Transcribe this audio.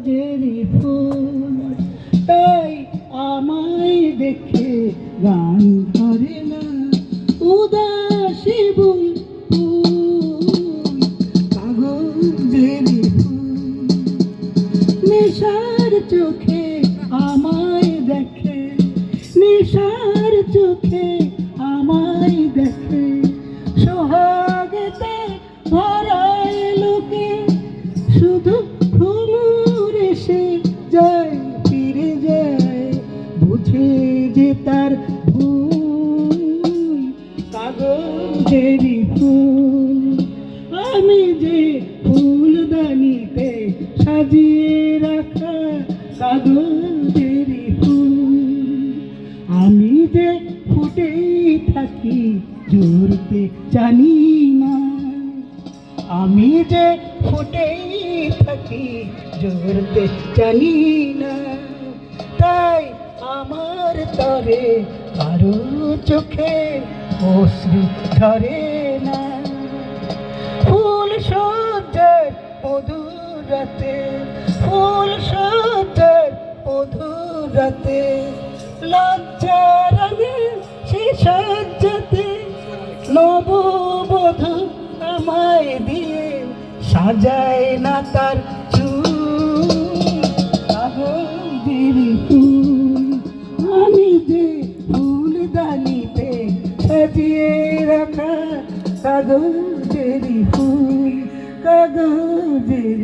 কাগজেরই ফুল। তাই আমায় দেখে গান করে না, উদাসী বুল কাগজেরই ফুল। নেশার চোখে আমায় দেখে, নেশার চোখে আমায় দেখে। সোহাগেতে ভরায় লোকে শুধু বুঝে যে তার ভুল, কাগজেরই ফুল। আমি যে ফুলদানিতে সাজিয়ে রাখা কাগজেরই ফুল, আমি যে ফুটেই থাকি জড়তে জানি না। আমি যে ফুটেই থাকি জড়তে জানি না। তাই আমার তরে, কারও চোখে অশ্রু ধরে না। ফুল সজ্জার মধুর ফুল সজ্জার মধুর রাতে লজ্জার আগে সে সজ্জাতে নববধূ আমায় দিয়ে সাজায় না তার চুল। সাজিয়ে রাখা কাগজেরি ফুল কাগজেরি